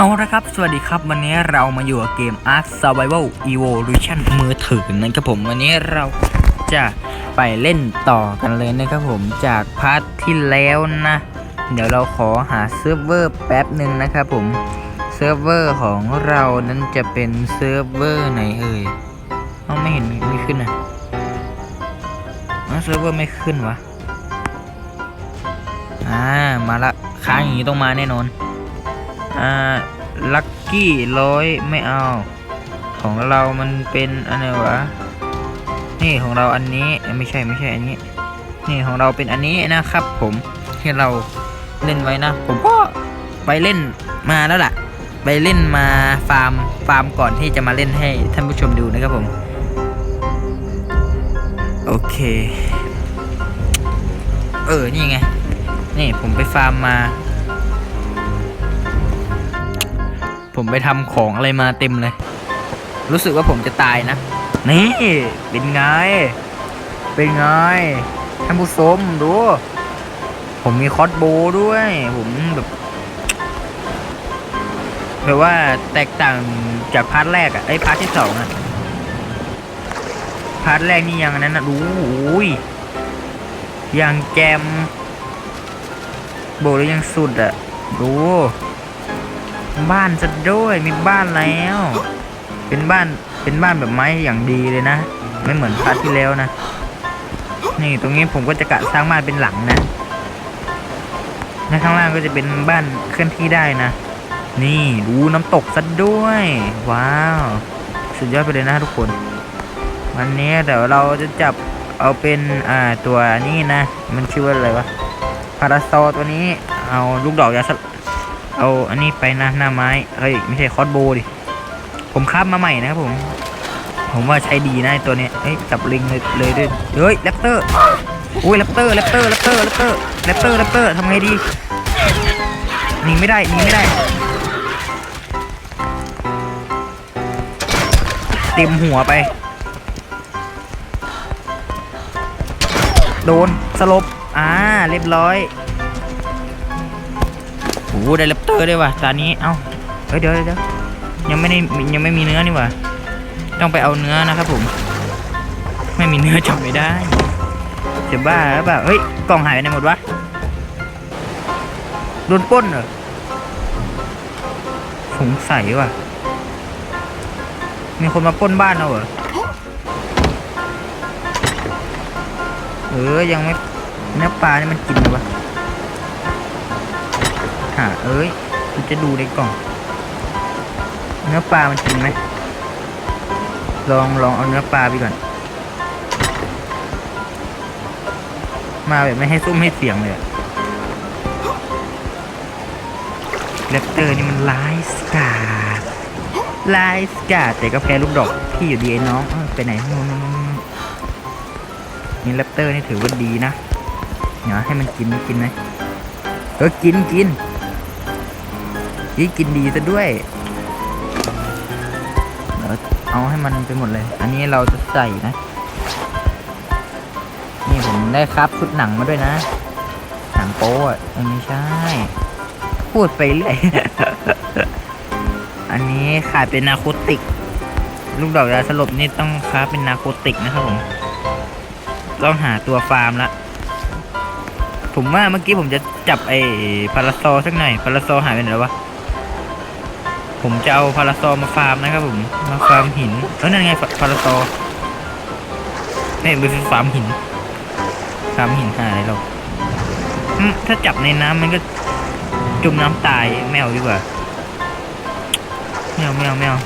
เอาละครับ สวัสดีครับวันนี้เรามาอยู่กับเกม Ark Survival Evolution มือถือนะครับผม วันนี้เราจะไปเล่นต่อกันเลยนะครับผมจากพาร์ทที่แล้วนะ เดี๋ยวเราขอหาเซิร์ฟเวอร์แป๊บหนึ่งนะครับผม เซิร์ฟเวอร์ของเรานั้นจะเป็นเซิร์ฟเวอร์ไหนเอ่ยเอาไม่เห็นมีมีขึ้นนะเอ้าเซิร์ฟเวอร์ไม่ขึ้นวะอ่ามาละค้างอย่างนี้ต้องมาแน่นอน อ่าลัคกี้ร้อยไม่เอา ของเรามันเป็นอะไรวะ นี่ของเราอันนี้ไม่ใช่ไม่ใช่อันนี้ นี่ของเราเป็นอันนี้นะครับ ผมที่เราเล่นไว้นะ ผมก็ไปเล่นมาแล้วล่ะ ไปเล่นมาฟาร์มฟาร์มก่อนที่จะมาเล่นให้ท่านผู้ชมดูนะครับผม โอเค เออนี่ไง นี่ผมไปฟาร์มมา ผมไปทำของอะไรมาเต็มเลย รู้สึกว่าผมจะตายนะ นี่ เป็นไง เป็นไง ท่านผู้ชมดู ผมมีคอสโบว์ด้วย ผมแบบแบบว่าแตกต่างจากพาร์ทแรกอะไอ้ยพาร์ทที่สองอะพาร์ทแรกนี่ยังนั้นนะดูอุ้ยยังแจมโบกแล้วยังสุดอะดู บ้านซะด้วยมีบ้านแล้ว เป็นบ้านเป็นบ้านแบบไม้อย่างดีเลยนะ ไม่เหมือนพาร์ทที่แล้วนะ นี่ตรงนี้ผมก็จะกะสร้างบ้านเป็นหลังนะและข้างล่างก็จะเป็นบ้านเคลื่อนที่ได้นะ นี่ดูน้ำตกซะด้วย ว้าว สุดยอดไปเลยนะทุกคน วันนี้เดี๋ยวเราจะจับเอาเป็นอ่าตัวนี้นะ มันชื่อว่าอะไรวะพาราโซตัวนี้เอาลูกดอกยาส เอาอันนี้ไปนะหน้าไม้เฮ้ยไม่ใช่คอสโบดิ ผมคาบมาใหม่นะครับผม ผมว่าใช้ดีนะตัวเนี้ยเฮ้ยจับลิงเลยเลยด้วยเฮ้ยแรปเตอร์อุ้ยแรปเตอร์แรปเตอร์แรปเตอร์แรปเตอร์แรปเตอร์แรปเตอร์ทำไงดีหนีไม่ได้หนีไม่ได้เต็มหัวไป โดนสลบอ่าเรียบร้อย โหได้แรปเตอร์ด้วยว่ะตอนนี้ เอ้าเฮ้ยเดี๋ยวเดี๋ยวยังไม่ได้ยังไม่มีเนื้อนี่ว่าต้องไปเอาเนื้อนะครับผม ไม่มีเนื้อจับไม่ได้จะบ้าหรือเปล่าเฮ้ยกล่องหายไปไหนหมดวะโดนป้นเหรอสงสัยว่ะ มีคนมาป้นบ้านเราเหรอเออยังไม่เนื้อปลานี่มันกินหรอวะ หาเอ้ยกูจะดูในกล่อง เนื้อปลามันกินไหมลองลองเอาเนื้อปลาไปก่อน มาแบบไม่ให้ซุ้มให้เสียงเลยอะแรปเตอร์นี่มันร้ายสกาดร้ายสกาดแต่ก็แพ้ลูกดอกพี่อยู่ดีไอ้น้องไปไหนน้องนี่แรปเตอร์นี่ถือว่าดีนะเดี๋ยวให้มันกินมันกินไหมเออกินกิน ยี่กินดีซะด้วยเดี๋ยวเอาให้มันไปหมดเลย อันนี้เราจะใส่นะ นี่ผมได้ครับชุดหนังมาด้วยนะ หนังโป๊อะไม่ใช่ พูดไปเรื่อย อันนี้ขาดเป็นนาโคติก ลูกดอกยาสลบนี่ต้องค้าเป็นนาโคติกนะครับผม ต้องหาตัวฟาร์มละผมว่าเมื่อกี้ผมจะจับไอ้พาราโซสักหน่อยพาราโซหายไปไหนแล้ววะ ผมจะเอาพาราโซมาฟาร์มนะครับผมมาฟาร์มหินเออนั่นไงพาราโซนี่เป็นฟาร์มหินฟาร์มหินหาอะไรหรอกถ้าจับในน้ำมันก็จมน้ำตายไม่เอาดีกว่าไม่เอาไม่เอาไม่เอา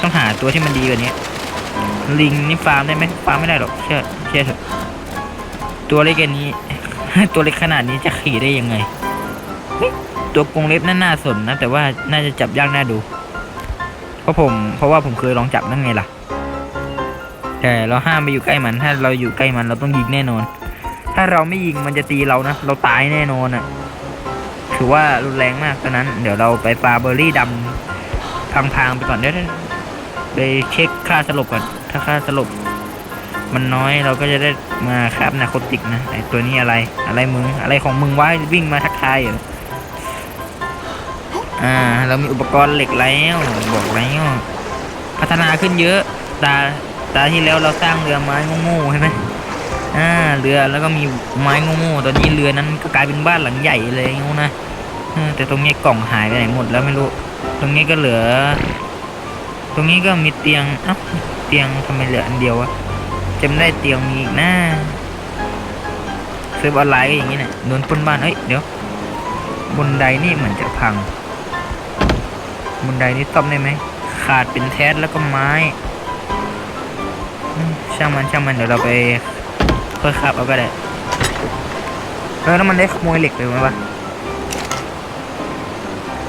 ต้องหาตัวที่มันดีกว่านี้ลิงนี่ฟาร์มได้ไหมฟาร์มไม่ได้หรอกเชื่อเชื่อเถอะตัวเล็กแค่นี้ ตัวเล็กขนาดนี้จะขี่ได้ยังไง ตัวกรงเล็บนั่นน่าสนนะ แต่ว่าน่าจะจับยากน่าดู เพราะผม เพราะว่าผมเคยลองจับนั่นไงล่ะ แต่เราห้ามไปอยู่ใกล้มัน ถ้าเราอยู่ใกล้มันเราต้องยิงแน่นอน ถ้าเราไม่ยิงมันจะตีเรานะ เราตายแน่นอนอะ ถือว่ารุนแรงมากตอนนั้น เดี๋ยวเราไปฟาเบอร์รี่ดำพังๆไปก่อนเดี๋ยวไปเช็คค่าสลบก่อน ถ้าค่าสลบมันน้อยเราก็จะได้มาคาบนาโคติกนะไอตัวนี้อะไรอะไรมึง อะไรของมึงวะวิ่งมาทักทายเหร อ่า เรามีอุปกรณ์เหล็กแล้วบอกแล้วพัฒนาขึ้นเยอะตาตาที่แล้วเราสร้างเรือไม้โง่ๆใช่ไหมอ่าเรือแล้วก็มีไม้โง่ๆตอนนี้เรือนั้นก็กลายเป็นบ้านหลังใหญ่เลยงูนะแต่ตรงนี้กล่องหายไปไหนหมดแล้วไม่รู้ ตรงนี้ก็เหลือ ตรงนี้ก็มีเตียงเอ้าเตียงทำไมเหลืออันเดียววะจำได้เตียงมีอีกนะเซิร์ฟออนไลน์ก็อย่างนี้เนี่ยโดนปนบ้านเอ้ยเดี๋ยวบนไดนี่เหมือนจะพัง บนไดนี่ซ่อมได้ไหม ขาดเป็นแท้แล้วก็ไม้ ช่างมันช่างมันเดี๋ยวเราไปค่อยขับเอาก็ได้แล้วมันได้ขโมยเหล็กไปไหมวะ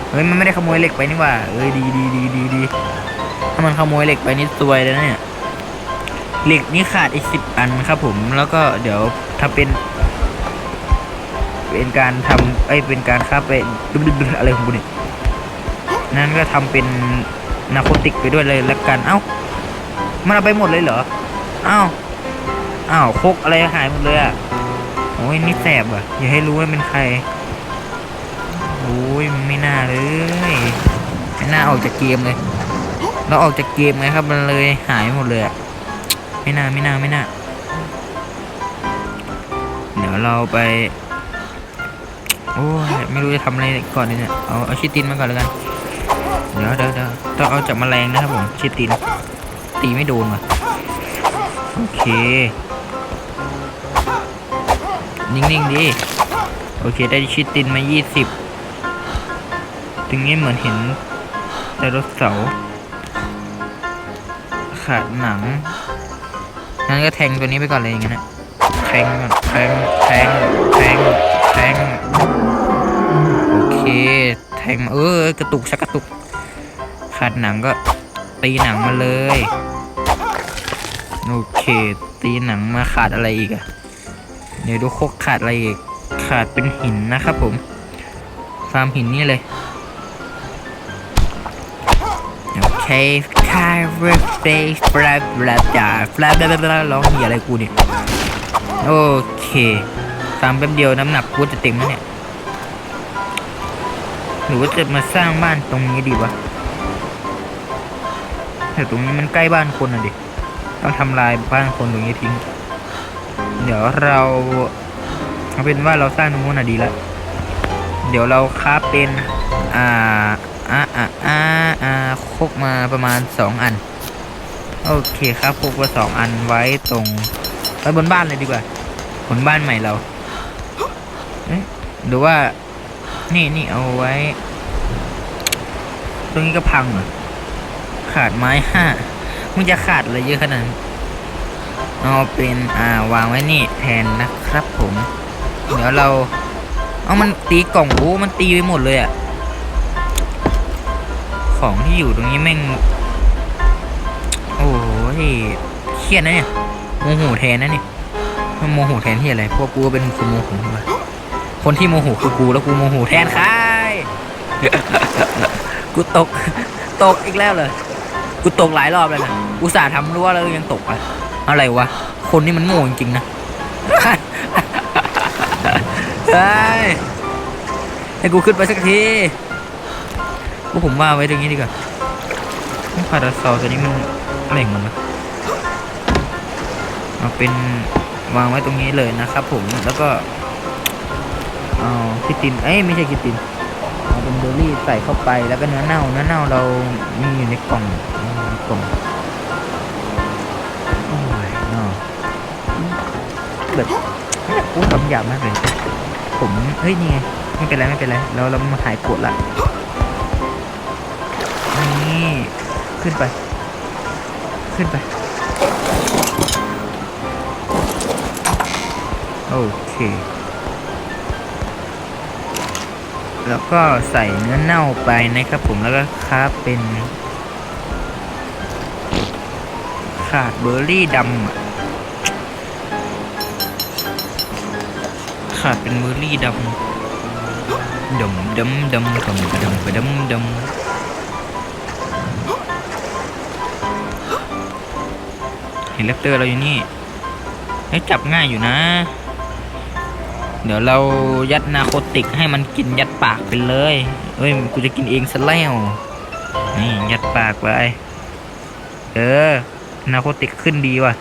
เฮ้ยมันไม่ได้ขโมยเหล็กไปนี่ว่าเอ้ยดีดีดีดีดีถ้ามันขโมยเหล็กไปนี่ซวยแล้วเนี่ยเหล็กนี่ขาดอีกสิบอันครับผมแล้วก็เดี๋ยวถ้าเป็นเป็นการทำไอ้เป็นการค้าไปดึๆๆอะไรของกูเนี่ย นั่นก็ทำเป็นนาโคติกไปด้วยเลยแล้วกัน เอ้า มันเอาไปหมดเลยเหรอ เอ้าอ้าวโคกอะไรหายหมดเลยอะ โอ้ยนี่แสบอะ อย่าให้รู้ว่าเป็นใคร โอ้ยไม่น่าเลย ไม่น่าออกจากเกมเลย เราออกจากเกมไงครับ มันเลยหายหมดเลยอะไม่น่าไม่น่าไม่น่า เดี๋ยวเราไปโอ้ยไม่รู้จะทำอะไรก่อนดีเนี่ย เอาเอาชิตินมาก่อนแล้วกัน เดี๋ยวเดี๋ยวเดี๋ยวต้องเอาจากแมลงนะครับผมชิตินตีไม่โดนว่ะโอเค นิ่งๆดีโอเค ได้ชิตินมา 20ตรงนี้เหมือนเห็นไดโนเสาร์ขาดหนัง งั้นก็แทงตัวนี้ไปก่อนเลยอย่างงั้นนะแทงก่อนแทง แทง แทง แทง โอเค แทง เออกระตุกชักกระตุก ขาดหนังก็ตีหนังมาเลย โอเค ตีหนังมาขาดอะไรอีกอะเดี๋ยวดูโคกขาดอะไรอีก ขาดเป็นหินนะครับผมฟาร์มหินนี่เลยโอเคคาร์เรฟเฟสบลาบลาจ่าบลาบลาบลาร้องเหี้ยอะไรกูเนี่ย โอเคตามแป๊บเดียวน้ำหนักกูจะเต็มแล้วเนี่ย หรือว่าจะมาสร้างบ้านตรงนี้ดีวะ แต่ตรงนี้มันใกล้บ้านคนอะดิต้องทำลายบ้านคนตรงนี้ทิ้ง เดี๋ยวเราเอาเป็นว่าเราสร้างตรงนู้นอะดีล้วเดี๋ยวเราคราฟเป็น อ่าอ่าอ่าอ่าอ่าโคกมาประมาณสองอัน โอเคครับโคกมาสองอันไว้ตรงไว้บนบ้านเลยดีกว่าบนบ้านใหม่เราหรือว่า นี่นี่เอาไว้ ตรงนี้ก็พังเหรอ ขาดไม้ห้ามึงจะขาดอะไรเยอะขนาดนั้นเอาเป็นอ่าวางไว้นี่แทนนะครับผม เดี๋ยวเราเอามันตีกล่องโอ้มันตีไปหมดเลยอะของที่อยู่ตรงนี้แม่ง โอ้ยเครียดนะเนี่ยโมโหแทนนะเนี่ยมันโมโหแทนที่อะไรเพราะกูเป็นคนโมโหใช่ปะคนที่โมโหคือกูแล้วกูโมโหแทนใครกูตกตกอีกแล้วเลย กูตกหลายรอบเลยนะอุตส่าห์ทำรั้วแล้วยังตกอะอะไรวะ คนนี่มันโง่จริงๆนะเฮ้ยให้กูขึ้นไปสักทีพวกผมว่าไว้ตรงนี้ดีกว่าพาราซอลตัวนี้มันอะไรของมันวะเอาเป็นวางไว้ตรงนี้เลยนะครับผมแล้วก็เอาคิตตินเอ้ยไม่ใช่คิตตินเอาเป็นเบอร์รี่ใส่เข้าไปแล้วก็เนื้อเน่าเนื้อเน่าเรามีอยู่ในกล่อง ก่องโอ้ยเนาะแบบพูดคำหยาบมากเลย ผมเฮ้ยนี่ไงไม่เป็นไรไม่เป็นไรเราเรามาหายปวดละนี่ขึ้นไป ขึ้นไป โอเค แล้วก็ใส่เนื้อเน่าไปนะครับผมแล้วก็คราเป็น ขาดเบอร์รี่ดำอะขาดเป็นเบอร์รี่ดำดำดำดำดำดำดำดำเห็นเลปเตอร์เราอยู่นี่ให้จับง่ายอยู่นะ เดี๋ยวเรายัดนาโคติกให้มันกินยัดปากไปเลย เอ้ย กูจะกินเองซะแล้ว นี่ ยัดปากไป เออ นาโคติกขึ้นดีว่ะ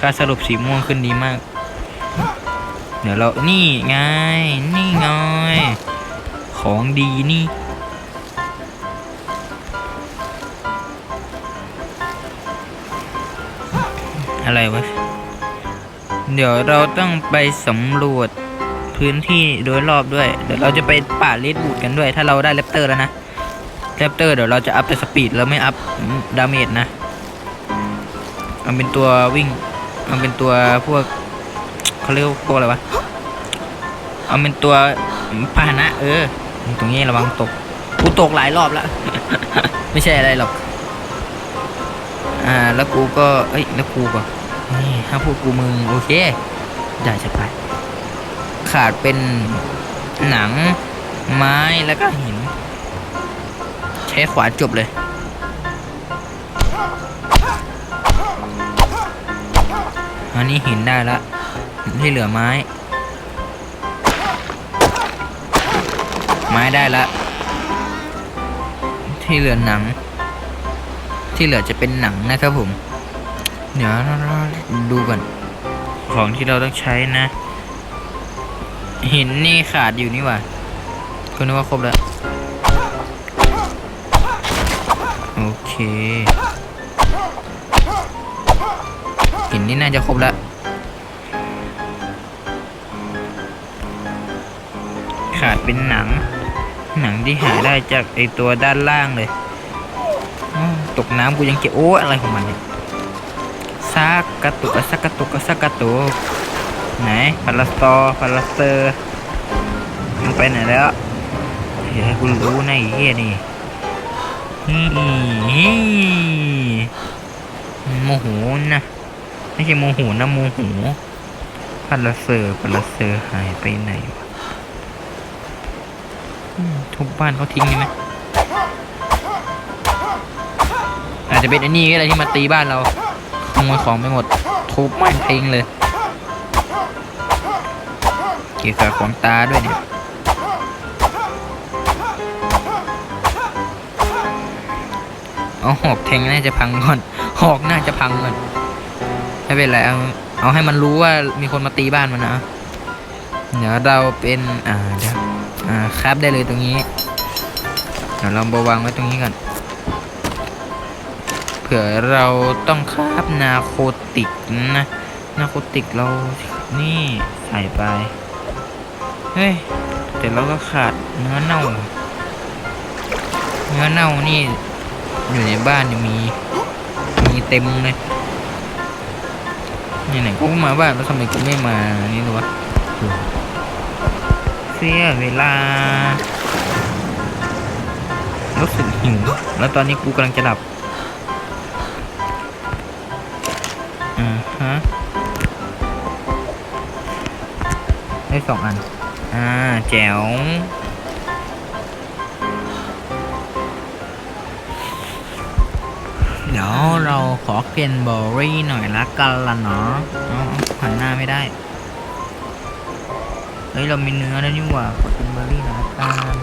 ค่าสรุปสีม่วงขึ้นดีมาก เดี๋ยวเรานี่ไงนี่ไงของดีนี่อะไรวะ เดี๋ยวเราต้องไปสำรวจพื้นที่โดยรอบด้วย เดี๋ยวเราจะไปป่าเลดบูดกันด้วย ถ้าเราได้แรปเตอร์แล้วนะแรปเตอร์เดี๋ยวเราจะอัพแต่สปีดแล้วไม่อัพดาเมจนะ มันเป็นตัววิ่ง มันเป็นตัวพวกเขาเรียกว่าพวกอะไรวะเอาเป็นตัวพาหนะ เออ ตรงนี้ระวังตกกูตกหลายรอบแล้ว ไม่ใช่อะไรหรอก อ่า แล้วกูก็ เอ้ย แล้วกูก็นี่ถ้าพูดกูมึงโอเค ได้จะไป ขาดเป็นหนังไม้แล้วก็หิน ใช้ขวานจบเลย อันนี้หินได้ละที่เหลือไม้ ไม้ได้ละ ที่เหลือหนัง ที่เหลือจะเป็นหนังนะครับผม เดี๋ยวเราดูก่อน ของที่เราต้องใช้นะ หินนี่ขาดอยู่นี่หว่าก็นึกว่าครบแล้ว โอเค หินนี่น่าจะครบแล้วขาดเป็นหนัง หนังที่หาได้จากไอตัวด้านล่างเลย ตกน้ำกูยังเก็บโอ้อะไรของมันเนี่ยซักกระตุกซักกระตุกซักกระตุกไหนพาราสตอพาราสเตอร์มันไปไหนแล้วเฮ้ยให้กูรู้นะไอ้เฮียนี่นี่โมโหนะ ไม่ใช่โมโหนะโมโหพาราเซอร์พาราเซอร์หายไปไหนวะทุบบ้านเขาทิ้งใช่ไหมอาจจะเป็นไอ้นี่ก็ได้ที่มาตีบ้านเราขโมยของไปหมด ทุบมันทิ้งเลย เกี่ยวกับของตาด้วยเนี่ยเอาหอกแทงน่าจะพังก่อน หอกน่าจะพังก่อน ไม่เป็นไรเอาเอาให้มันรู้ว่ามีคนมาตีบ้านมันนะ เดี๋ยวเราเป็นอ่าเดี๋ยวอ่าครับได้เลยตรงนี้ เดี๋ยวเราบวางไว้ตรงนี้ก่อนเผื่อเราต้องคาบนาโคติกนะ นาโคติกเรานี่ใส่ไป เฮ้ย แต่เราก็ขาดเนื้อเน่า เนื้อเน่านี่อยู่ในบ้านมี มีเต็มเลย นี่ไหนกูมาบ้านแล้วทำไมกูไม่มา นี่หรอวะ เสียเวลา รู้สึกหิว แล้วตอนนี้กูกำลังจะหลับ อ่าฮะ ได้สองอัน อ่า แจ๋ว เดี๋ยวเราขอเกนเบอร์รี่หน่อยละกันละเนาะหันหน้าไม่ได้ เฮ้ย เรามีเนื้อแล้วนี่หว่าขอกินเบอร์รี่หน่อยละกัน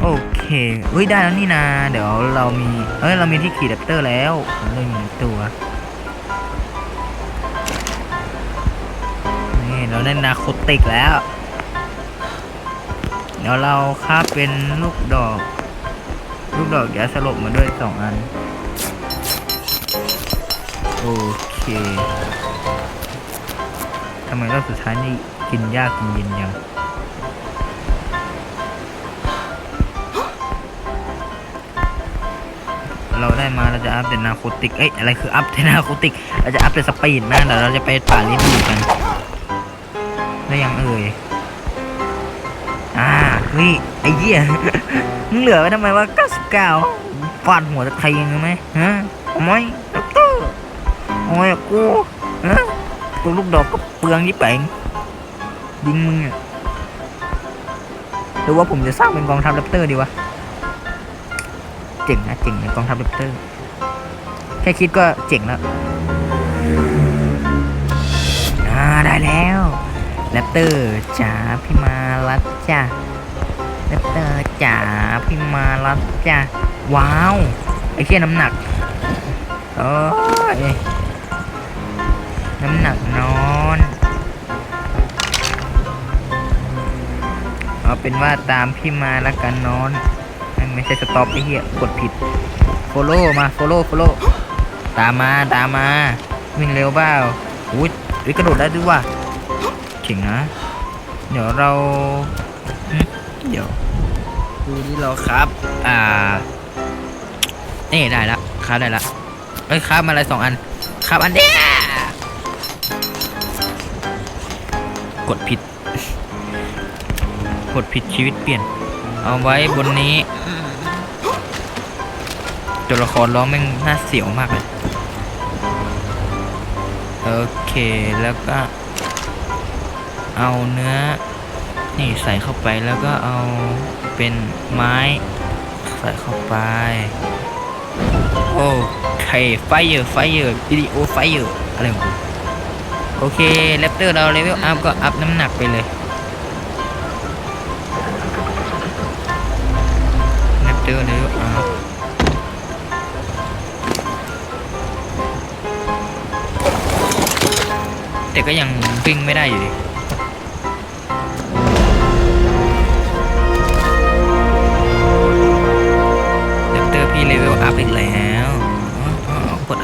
โอเคเฮ้ยได้แล้วนี่นาเดี๋ยวเรามี เอ้ย เรามีที่ขี่แรปเตอร์แล้วเราอยู่ในตัวนี่เราได้นาโคติกแล้ว เดี๋ยวเราคาเป็นลูกดอก ลูกดอกยาสลบมาด้วยสองอัน โอเคทำไมรอบสุดท้ายนี่กินยากกินเย็นยังเราได้มาเราจะอัพแต่นาโคติก เอ้ยอะไรคืออัพแต่นาโคติก เราจะอัพแต่สปีดนะเดี๋ยวเราจะไปป่าลิ้นดูกัน ได้ยังเอ่ย อ่ไอ้เหี้ยมึงเหลือไว้ทำไมวะ99ฟาดหัวจะใครยังไงไหมฮะเอาไมด็อกเตอร์เอาไมกูฮะตัวลูกดอกก็เปลืองยี่แปงยิงมึงอะหรือว่าผมจะสร้างเป็นกองทัพแรปเตอร์ดีวะเจ๋งนะเจ๋งในกองทัพแรปเตอร์ แค่คิดก็เจ๋งแล้วอ่าได้แล้วแรปเตอร์จ๋าพี่มารัดจ้า เตอร์จ๋าพี่มารัดจ้าว้าว ไอ้เชี่ยน้ำหนักโอ้ยน้ำหนักนอนเอาเป็นว่าตามพี่มาแล้วกันนอนไม่ใช่สต็อปไอ้เหี้ยกดผิดโฟโล่มาโฟโล่โฟโล่ตามมาตามมาวิ่งเร็วเปล่าอุ้ยเฮ้ยกระโดดได้ด้วยว่ะเก่งนะ เดี๋ยวเราเดี๋ยว ดูนี่เราครับ อ่า นี่ได้ละครับได้ละเอ้ยครับมาอะไรสองอัน ครับอันเดียวกดผิด กดผิดชีวิตเปลี่ยน เอาไว้บนนี้ตัวละครร้องแม่งน่าเสียวมากเลยโอเคแล้วก็ เอาเนื้อ นี่ใส่เข้าไปแล้วก็เอา เป็นไม้ใส่เข้าไป โอเคไฟเยอร์ไฟเยอร์วิดีโอไฟเยอร์อะไรของโอเคแรปเตอร์เราเลเวลอัพก็อัพน้ำหนักไปเลยแรปเตอร์เลเวลอัพแต่ก็ยังวิ่งไม่ได้อยู่ดี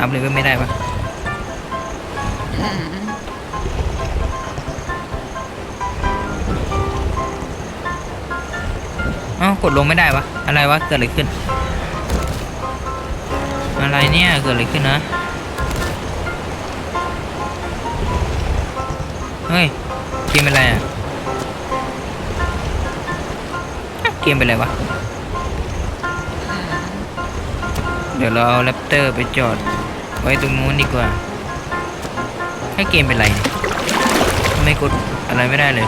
พเลเวลไม่ได้ปะเอ้ากดลงไม่ได้วะอะไรวะเกิดอะไรขึ้น อะไรเนี่ยเกิดอะไรขึ้นนะเฮ้ยเกมเป็นไรอะอะเกมเป็นไรวะเดี๋ยวเราเอาแรปเตอร์ไปจอด ไว้ตรงนู้นดีกว่า ให้เกมเป็นไรทำไม่กดอะไรไม่ได้เลย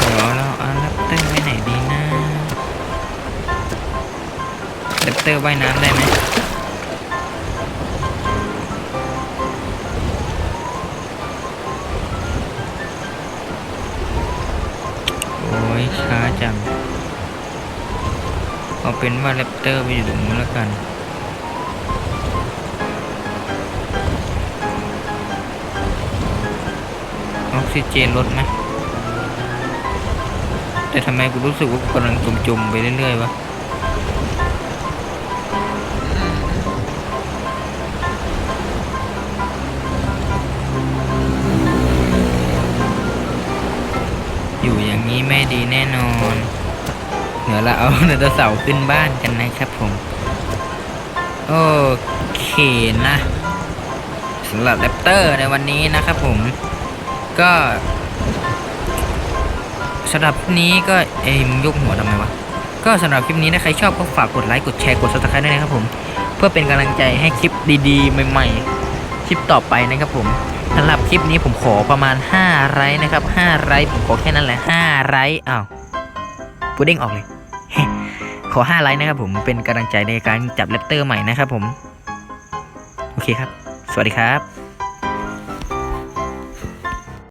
เดี๋ยวเราเอาแรปเตอร์ไว้ไหนดีนะแรปเตอร์ว่ายน้ำได้ไหมโอ้ยช้าจังเอาเป็นว่าแรปเตอร์ไปอยู่ตรงนู้นแล้วกัน ซิเจนลดไหมแต่ทำไมกูรู้สึกว่ากูกำลังจมๆไปเรื่อยๆวะอยู่อย่างนี้ไม่ดีแน่นอน เดี๋ยวเราเอาไดโนเสาร์ขึ้นบ้านกันนะครับผม โอเคนะสำหรับแรปเตอร์ในวันนี้นะครับผม ก็สำหรับคลิปนี้ก็เอ้ยมึงยกหัวทำไมวะ ก็สำหรับคลิปนี้ถ้าใครชอบก็ฝากกดไลค์กดแชร์กด subscribe ด้วยนะครับผม เพื่อเป็นกำลังใจให้คลิปดีๆ ใหม่ ๆ คลิปต่อไปนะครับผมสำหรับคลิปนี้ผมขอประมาณ 5 ไลค์นะครับ 5 ไลค์ผมขอแค่นั้นแหละ 5 ไลค์อ้าวปูเด้งออกเลย ขอ 5 ไลค์นะครับผมเป็นกำลังใจในการจับแรปเตอร์ใหม่นะครับผม โอเคครับ สวัสดีครับ